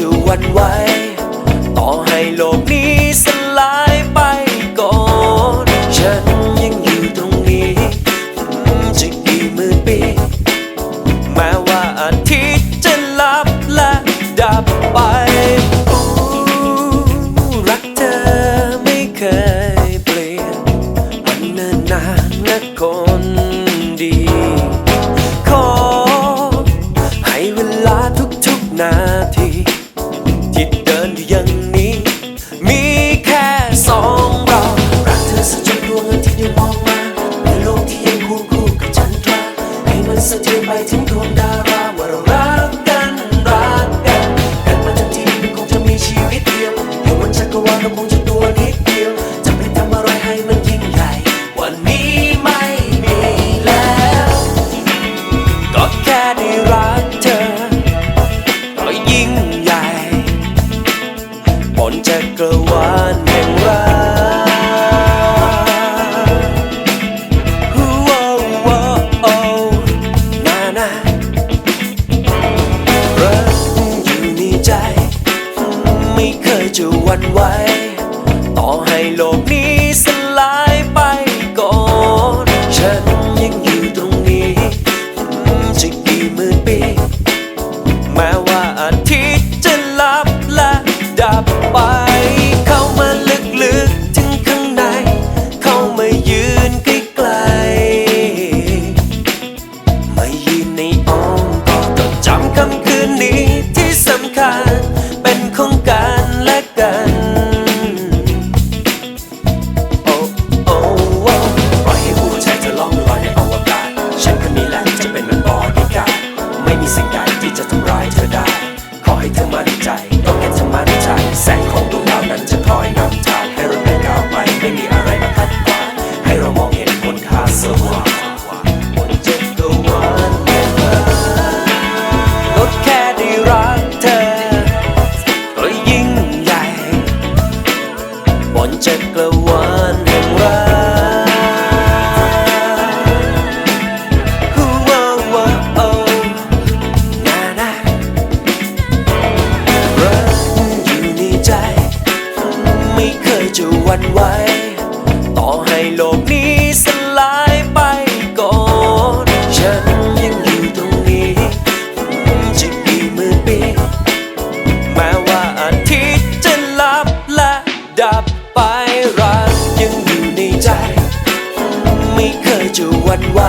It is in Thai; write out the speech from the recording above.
จะวันไหวต่อให้โลกนี้สลายไปก่อนฉันยังอยู่ตรงนี้จะกี่หมื่นปีแม้ว่าอาทิตย์จะลับและดับไปรักเธอไม่เคยเปลี่ยนมันเนิ่นนานและคนดีขอให้เวลาทุกๆนาที จะวันไหว ต่อให้โลกนี้สลายไปก่อน ฉันยังอยู่ตรงนี้จะกี่หมื่นปี แม้ว่าอาทิตย์จะลับและดับไป เข้ามาลึกๆถึงข้างใน เข้ามายืนใกล้ๆมายืนในอ้อมกอดจำคำคืน จะเป็นมันบอดี้การ์ดไม่มีสิ่งใดที่จะทำร้ายเธอได้ ขอให้เธอมั่นใจต้องให้เธอมั่นใจแสงของดวง วันไหว ต่อให้โลกนี้สลายไปก่อนฉันยังอยู่ตรงนี้จะกี่หมื่นปีแม้ว่าอาทิตย์จะลับและดับไปรักยังอยู่ในใจ ไม่เคยจะหวั่นไหว